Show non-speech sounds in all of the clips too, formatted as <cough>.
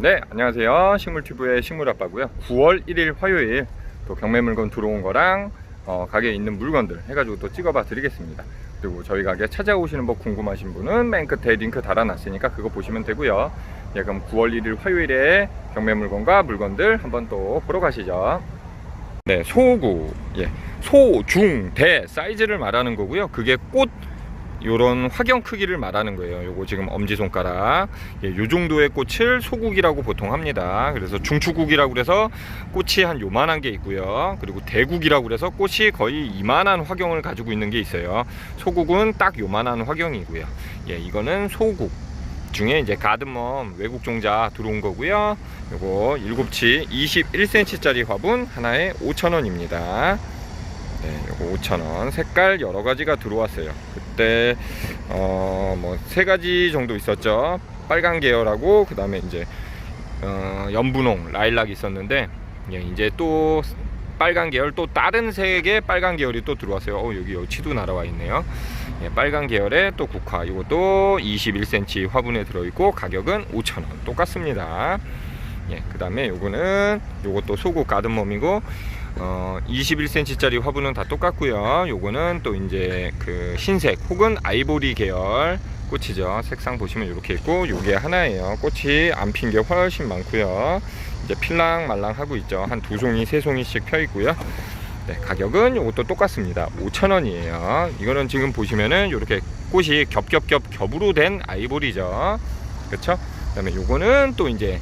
네, 안녕하세요. 식물튜브의 식물아빠고요. 9월 1일 화요일 또 경매 물건 들어온 거랑 어, 가게에 있는 물건들 해가지고 또 찍어봐 드리겠습니다. 그리고 저희 가게 찾아오시는 법 궁금하신 분은 맨 끝에 링크 달아놨으니까 그거 보시면 되고요. 예, 그럼 9월 1일 화요일에 경매 물건과 물건들 한번 또 보러 가시죠. 네, 소구, 예, 소, 중, 대 사이즈를 말하는 거고요. 그게 꽃 요런 화경 크기를 말하는 거예요. 요거 지금 엄지손가락. 예, 요 정도의 꽃을 소국이라고 보통 합니다. 그래서 중추국이라고 그래서 꽃이 한 요만한 게 있고요. 그리고 대국이라고 그래서 꽃이 거의 이만한 화경을 가지고 있는 게 있어요. 소국은 딱 요만한 화경이고요. 예, 이거는 소국. 중에 이제 가드멈 외국 종자 들어온 거고요. 요거 7치 21cm짜리 화분 하나에 5,000원입니다. 네, 요거 5,000원. 색깔 여러 가지가 들어왔어요. 그때 어 뭐 세 가지 정도 있었죠. 빨간 계열하고 그다음에 이제 어 연분홍, 라일락 있었는데 예, 이제 또 빨간 계열 또 다른 색의 빨간 계열이 또 들어왔어요. 어, 여기 여치도 날아와 있네요. 예, 빨간 계열의 또 국화 이것도 21cm 화분에 들어있고 가격은 5,000원 똑같습니다. 예, 그 다음에 요거는 요것도 소국 가든멈이고 어, 21cm짜리 화분은 다 똑같고요. 요거는 또 이제 그 흰색 혹은 아이보리 계열 꽃이죠. 색상 보시면 이렇게 있고 요게 하나예요. 꽃이 안 핀 게 훨씬 많고요. 이제 필랑 말랑 하고 있죠. 한 두 송이 세 송이씩 펴 있고요. 네, 가격은 이것도 똑같습니다. 5,000원이에요. 이거는 지금 보시면은 이렇게 꽃이 겹겹겹 겹으로 된 아이보리죠. 그렇죠? 그다음에 요거는 또 이제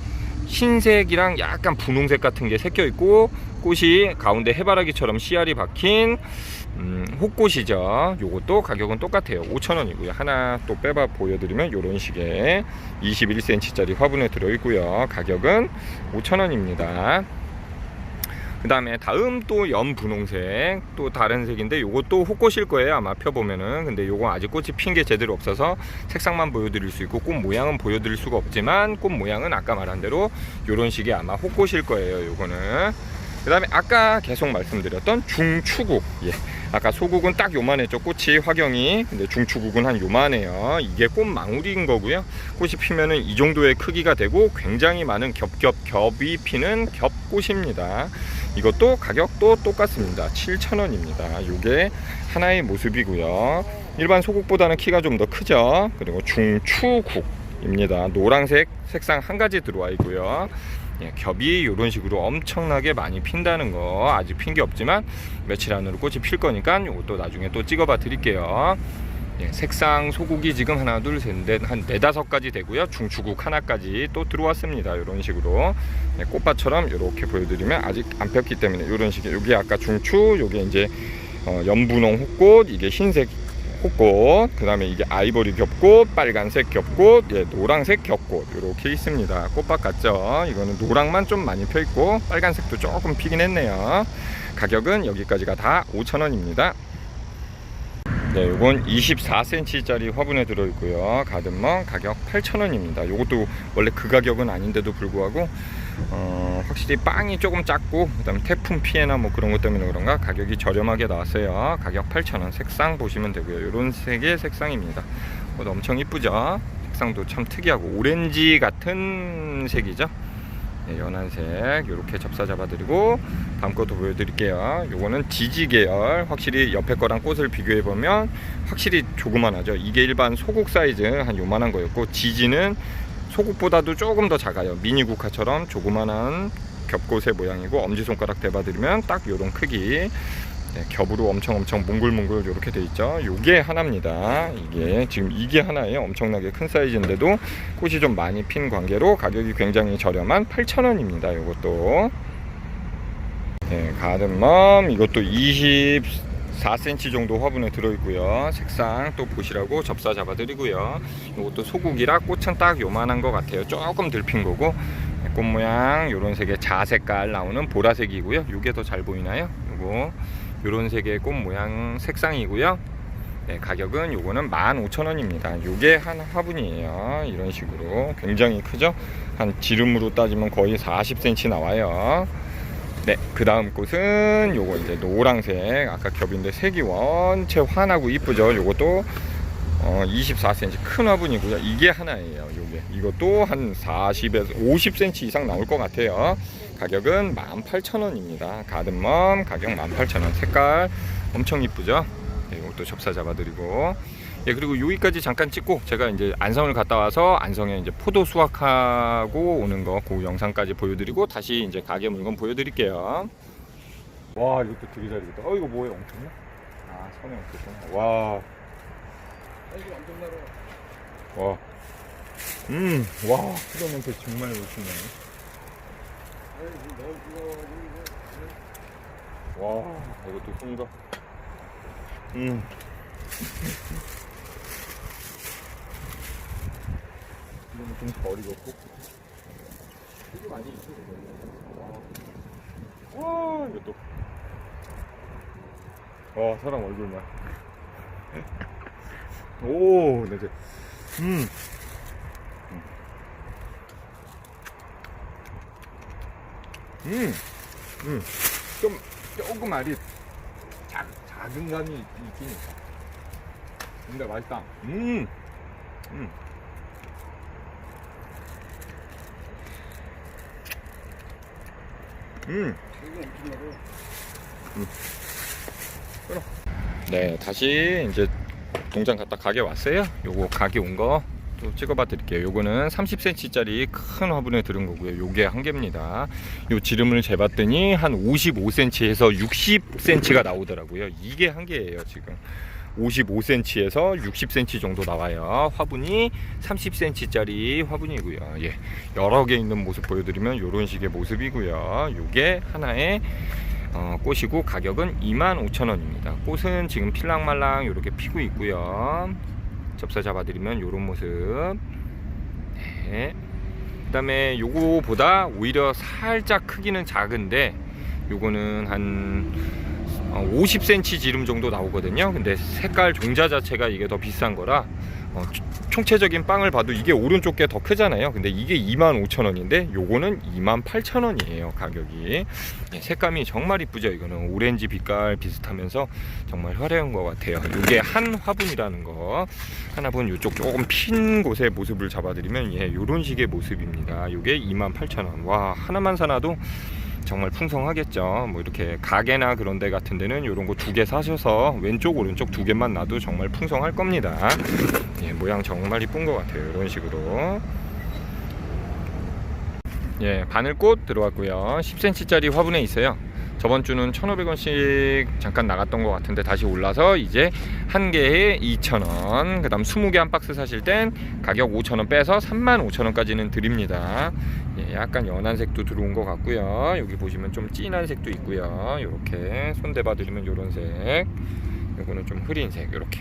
흰색이랑 약간 분홍색 같은 게 섞여 있고 꽃이 가운데 해바라기처럼 씨알이 박힌 음, 혹꽃이죠. 요것도 가격은 똑같아요. 5,000원이고요. 하나 또 빼봐 보여드리면 이런 식의 21cm짜리 화분에 들어있고요. 가격은 5,000원입니다. 그 다음에 다음 또 연분홍색 또 다른 색인데 요것도 혹꽃일 거예요 아마 펴보면은. 근데 요거 아직 꽃이 핀 게 제대로 없어서 색상만 보여드릴 수 있고 꽃 모양은 보여드릴 수가 없지만 꽃 모양은 아까 말한 대로 요런 식의 아마 혹꽃일 거예요 요거는 그 다음에 아까 계속 말씀드렸던 중추국. 예. 아까 소국은 딱 요만했죠 꽃이 화경이. 근데 중추국은 한 요만해요. 이게 꽃망울인 거고요. 꽃이 피면은 이 정도의 크기가 되고 굉장히 많은 겹겹 겹이 피는 겹꽃입니다. 이것도 가격도 똑같습니다. 7,000원입니다. 요게 하나의 모습이고요. 일반 소국보다는 키가 좀 더 크죠? 그리고 중추국 입니다. 노란색 색상 한 가지 들어와 있고요 예, 겹이 이런 식으로 엄청나게 많이 핀다는 거 아직 핀 게 없지만 며칠 안으로 꽃이 필 거니까 이것도 나중에 또 찍어봐 드릴게요. 예, 색상 소국이 지금 하나 둘셋넷한 네다섯 가지 되고요. 중추국 하나까지 또 들어왔습니다. 이런 식으로. 예, 꽃밭처럼 이렇게 보여드리면 아직 안 폈기 때문에 이런 식의 여기 아까 중추 요게 이제 어, 연분홍 혹꽃 이게 흰색 혹꽃 그 다음에 이게 아이보리 겹꽃 빨간색 겹꽃 예, 노란색 겹꽃 이렇게 있습니다. 꽃밭 같죠? 이거는 노랑만 좀 많이 펴 있고 빨간색도 조금 피긴 했네요. 가격은 여기까지가 다 5,000원입니다 네, 이건 24cm짜리 화분에 들어있고요. 가든멍 가격 8,000원입니다. 이것도 원래 그 가격은 아닌데도 불구하고 어, 확실히 빵이 조금 작고 그다음에 태풍 피해나 뭐 그런 것 때문에 그런가 가격이 저렴하게 나왔어요. 가격 8,000원. 색상 보시면 되고요. 이런 색의 색상입니다. 이것도 엄청 이쁘죠. 색상도 참 특이하고 오렌지 같은 색이죠. 네, 연한색 이렇게 접사 잡아드리고 다음 것도 보여드릴게요. 요거는 지지 계열. 확실히 옆에 거랑 꽃을 비교해 보면 확실히 조그만하죠. 이게 일반 소국 사이즈 한 요만한 거였고 지지는 소국보다도 조금 더 작아요. 미니 국화처럼 조그만한 겹꽃의 모양이고 엄지손가락 대봐드리면 딱 요런 크기 네, 겹으로 엄청 엄청 몽글몽글 이렇게 돼 있죠. 요게 하나입니다. 이게 지금 이게 하나예요. 엄청나게 큰 사이즈인데도 꽃이 좀 많이 핀 관계로 가격이 굉장히 저렴한 8,000원입니다. 요것도 네, 가든맘 이것도 24cm 정도 화분에 들어있고요. 색상 또 보시라고 접사 잡아드리고요. 이것도 소국이라 꽃은 딱 요만한 것 같아요. 조금 덜핀 거고 네, 꽃 모양 요런 색의 자색깔 나오는 보라색이고요. 요게 더 잘 보이나요? 요거 이런 색의 꽃 모양 색상이고요. 네, 가격은 요거는 15,000원입니다. 요게 한 화분이에요. 이런 식으로 굉장히 크죠? 한 지름으로 따지면 거의 40cm 나와요. 네, 그 다음 꽃은 요거 이제 노랑색 아까 겹인데 색이 원체 환하고 이쁘죠. 요것도 어, 24cm 큰 화분이고요. 이게 하나예요. 요게 이것도 한 40에서 50cm 이상 나올 것 같아요. 가격은 18,000원입니다. 가든멈 가격 18,000원. 색깔 엄청 이쁘죠? 네, 이것도 접사 잡아드리고. 예, 그리고 여기까지 잠깐 찍고 제가 이제 안성을 갔다 와서 안성에 이제 포도 수확하고 오는 거 그 영상까지 보여드리고 다시 이제 가게 물건 보여드릴게요. 와, 이것도 되게 잘 익었다. 어, 이거 뭐예요? 엄청나? 아, 선에 엄청 와. 와. 음, 와, 피로멘트 정말 멋있네. 와, 이것도 송가. 음. 이거는 좀덜 익었고. 되게 많이. 와, 와, 이것도. 와, 사람 얼굴만. <laughs> 오, 네, 이제. 음. 음. 음. 좀, 조금 알이 작, 작은 감이 있긴 있어. 근데 맛있다. 음. 음. 음. 네, 다시 이제 동장 갔다 가게 왔어요. 요거 가게 온 거 또 찍어봐 드릴게요. 요거는 30cm짜리 큰 화분에 들은 거고요. 요게 한 개입니다. 요 지름을 재봤더니 한 55cm에서 60cm가 나오더라고요. 이게 한 개예요, 지금. 55cm에서 60cm 정도 나와요. 화분이 30cm짜리 화분이고요. 예. 여러 개 있는 모습 보여드리면 이런 식의 모습이고요. 요게 하나에 어, 꽃이고 가격은 25,000원입니다. 꽃은 지금 필랑말랑 이렇게 피고 있고요. 접사 잡아드리면 이런 모습. 네. 그 다음에 요거보다 오히려 살짝 크기는 작은데 요거는 한 50cm 지름 정도 나오거든요. 근데 색깔 종자 자체가 이게 더 비싼 거라 어, 총체적인 빵을 봐도 이게 오른쪽 게 더 크잖아요. 근데 이게 25,000원인데 요거는 28,000원이에요. 가격이. 예, 색감이 정말 이쁘죠. 이거는 오렌지 빛깔 비슷하면서 정말 화려한 것 같아요. 이게 한 화분이라는 거. 하나분 이쪽 조금 핀 곳의 모습을 잡아드리면 예, 요런 식의 모습입니다. 요게 28,000원. 와, 하나만 사놔도 정말 풍성하겠죠. 뭐 이렇게 가게나 그런 데 같은 데는 이런 거 두 개 사셔서 왼쪽 오른쪽 두 개만 놔도 정말 풍성할 겁니다. 예, 모양 정말 이쁜 것 같아요. 이런 식으로. 예, 바늘꽃 들어왔고요. 10cm짜리 화분에 있어요. 저번 주는 1,500원씩 잠깐 나갔던 것 같은데 다시 올라서 이제 한 개에 2,000원. 그 다음 20개 한 박스 사실 땐 가격 5,000원 빼서 35,000원까지는 드립니다. 예, 약간 연한 색도 들어온 것 같고요. 여기 보시면 좀 진한 색도 있고요. 이렇게 손대봐 드리면 이런 색. 요거는 좀 흐린 색 이렇게.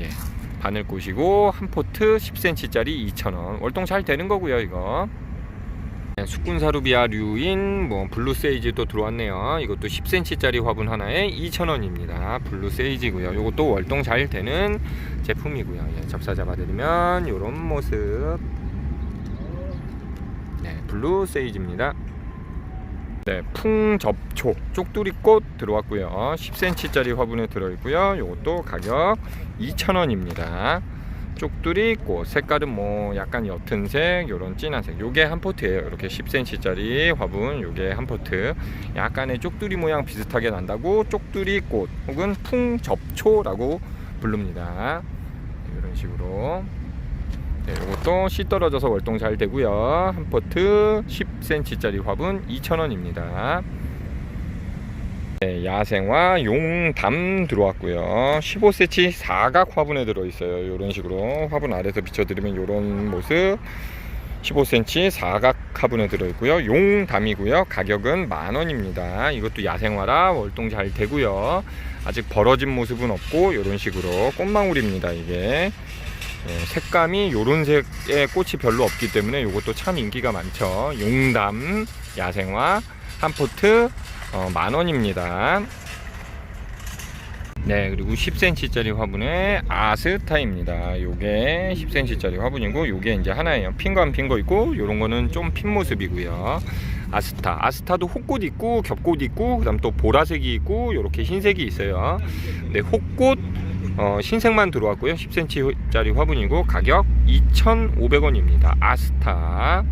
예. 바늘꽃이고 한 포트 10cm짜리 2,000원. 월동 잘 되는 거고요, 이거. 네, 수꾼사루비아류인 뭐 블루 세이지도 들어왔네요. 이것도 10cm짜리 화분 하나에 2,000원입니다. 블루 세이지고요. 이것도 월동 잘 되는 제품이고요. 예, 접사 잡아드리면 이런 모습. 네, 블루 세이지입니다. 네, 풍접초 쪽두리꽃 들어왔고요. 10cm짜리 화분에 들어있고요. 이것도 가격 2,000원입니다. 쪽두리 꽃 색깔은 뭐 약간 옅은 색 요런 진한 색. 요게 한 포트예요. 이렇게 10cm짜리 화분 요게 한 포트. 약간의 쪽두리 모양 비슷하게 난다고 쪽두리 꽃 혹은 풍접초라고 부릅니다. 이런 식으로. 네, 이것도 씨 떨어져서 월동 잘 되고요. 한 포트 10cm짜리 화분 2,000원입니다 네, 야생화 용담 들어왔고요. 15cm 사각 화분에 들어있어요. 이런 식으로 화분 아래서 비춰드리면 이런 모습. 15cm 사각 화분에 들어있고요. 용담이고요. 가격은 만원입니다. 이것도 야생화라 월동 잘 되고요. 아직 벌어진 모습은 없고 이런 식으로 꽃망울입니다 이게. 예, 색감이 이런 색의 꽃이 별로 없기 때문에 이것도 참 인기가 많죠. 용담 야생화 한 포트 어, 만 원입니다. 네, 그리고 10cm짜리 화분에 아스타입니다. 요게 10cm짜리 화분이고, 요게 이제 하나예요. 핀거 안핀거 있고, 요런 거는 좀 핀 모습이고요. 아스타. 아스타도 혹꽃 있고, 겹꽃 있고, 그 다음 또 보라색이 있고, 요렇게 흰색이 있어요. 네, 혹꽃, 어, 흰색만 들어왔고요. 10cm짜리 화분이고 가격 2,500원입니다. 아스타.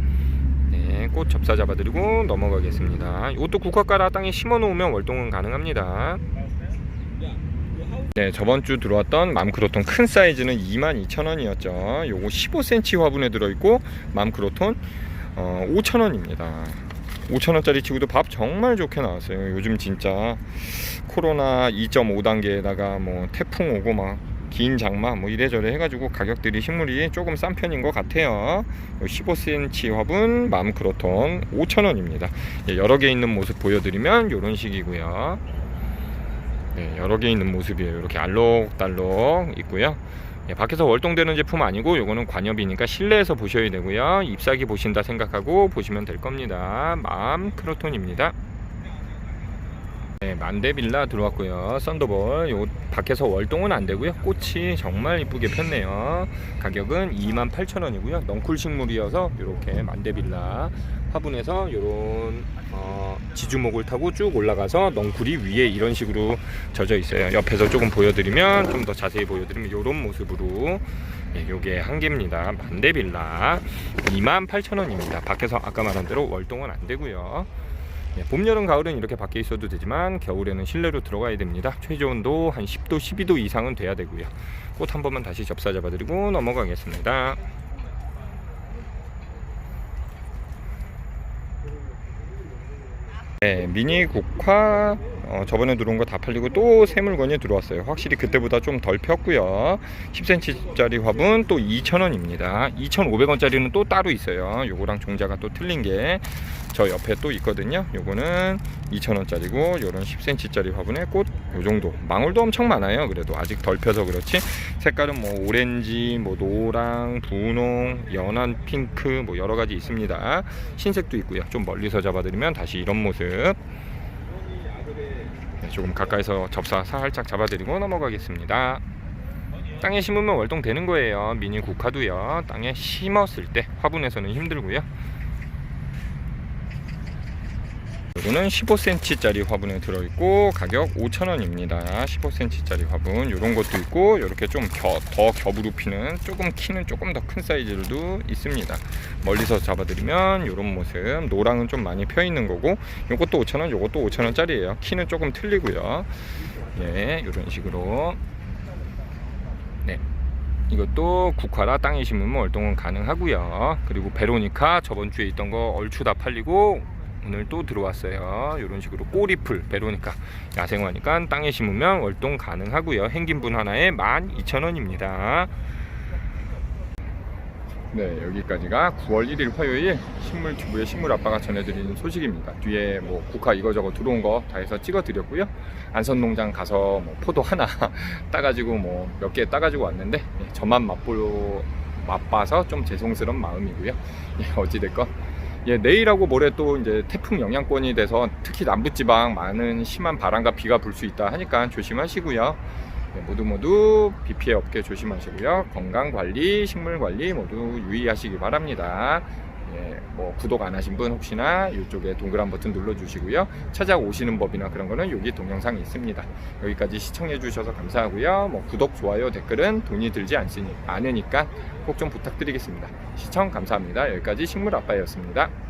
네, 꽃 접사 잡아드리고 넘어가겠습니다. 이것도 국화가라 땅에 심어 놓으면 월동은 가능합니다. 네, 저번 주 들어왔던 맘크로톤 큰 사이즈는 22,000원이었죠. 요거 15cm 화분에 들어있고 맘크로톤 어, 5,000원입니다. 5,000원짜리 치고도 밥 정말 좋게 나왔어요. 요즘 진짜 코로나 2.5단계에다가 뭐 태풍 오고 막 긴 장마 뭐 이래저래 해가지고 가격들이 식물이 조금 싼 편인 것 같아요. 15cm 화분 맘 크로톤 5,000원입니다. 예, 여러 개 있는 모습 보여드리면 이런 식이고요. 네, 여러 개 있는 모습이에요. 이렇게 알록달록 있고요. 예, 밖에서 월동되는 제품 아니고 요거는 관엽이니까 실내에서 보셔야 되고요. 잎사귀 보신다 생각하고 보시면 될 겁니다. 맘 크로톤입니다. 네, 만데빌라 들어왔고요. 썬더볼. 요 밖에서 월동은 안 되고요. 꽃이 정말 이쁘게 폈네요. 가격은 28,000원이고요. 넝쿨 식물이어서 이렇게 만데빌라 화분에서 요런 어, 지주목을 타고 쭉 올라가서 넝쿨이 위에 이런 식으로 젖어 있어요. 옆에서 조금 보여드리면 좀 더 자세히 보여드리면 요런 모습으로 예, 요게 한 개입니다. 만데빌라 28,000원입니다. 밖에서 아까 말한 대로 월동은 안 되고요. 예, 봄, 여름, 가을은 이렇게 밖에 있어도 되지만 겨울에는 실내로 들어가야 됩니다. 최저 온도 한 10도, 12도 이상은 돼야 되고요. 꽃 한 번만 다시 접사 잡아드리고 넘어가겠습니다. 네, 미니 국화 어, 저번에 들어온 거 다 팔리고 또 새 물건이 들어왔어요. 확실히 그때보다 좀 덜 폈고요. 10cm짜리 화분 또 2,000원입니다. 2,500원짜리는 또 따로 있어요. 요거랑 종자가 또 틀린 게 저 옆에 또 있거든요. 요거는 2,000원짜리고 요런 10cm짜리 화분에 꽃 요 정도. 망울도 엄청 많아요. 그래도 아직 덜 펴서 그렇지. 색깔은 뭐 오렌지, 뭐 노랑, 분홍, 연한 핑크 뭐 여러 가지 있습니다. 흰색도 있고요. 좀 멀리서 잡아드리면 다시 이런 모습. 네, 조금 가까이서 접사 살짝 잡아드리고 넘어가겠습니다. 땅에 심으면 월동되는 거예요. 미니 국화도요. 땅에 심었을 때 화분에서는 힘들고요. 이거는 15cm짜리 화분에 들어있고 가격 5,000원입니다. 15cm짜리 화분 이런 것도 있고 이렇게 좀 더 겹으로 피는 조금 키는 조금 더 큰 사이즈들도 있습니다. 멀리서 잡아드리면 이런 모습 노랑은 좀 많이 펴 있는 거고 이것도 5,000원, 이것도 5,000원짜리예요. 키는 조금 틀리고요. 예, 이런 식으로 네. 이것도 국화라 땅에 심으면 월동은 가능하고요. 그리고 베로니카 저번 주에 있던 거 얼추 다 팔리고 오늘 또 들어왔어요. 이런 식으로 꼬리풀 베로니카 야생화니까 땅에 심으면 월동 가능하고요. 행긴분 하나에 12,000원입니다. 네, 여기까지가 9월 1일 화요일 식물 튜브의 식물 아빠가 전해드리는 소식입니다. 뒤에 뭐 국화 이거저거 들어온 거 다 해서 찍어드렸고요. 안선 농장 가서 뭐 포도 하나 <laughs> 따가지고 뭐 몇 개 따가지고 왔는데 예, 저만 맛보 맛봐서 좀 죄송스러운 마음이고요. 예, 어찌됐건 예, 내일하고 모레 또 이제 태풍 영향권이 돼서 특히 남부지방 많은 심한 바람과 비가 불 수 있다 하니까 조심하시고요. 네, 모두 모두 비 피해 없게 조심하시고요. 건강 관리, 식물 관리 모두 유의하시기 바랍니다. 예, 뭐 구독 안 하신 분 혹시나 이쪽에 동그란 버튼 눌러주시고요. 찾아오시는 법이나 그런 거는 여기 동영상이 있습니다. 여기까지 시청해 주셔서 감사하고요. 뭐 구독, 좋아요, 댓글은 돈이 들지 않으니, 않으니까 꼭 좀 부탁드리겠습니다. 시청 감사합니다. 여기까지 식물 아빠였습니다.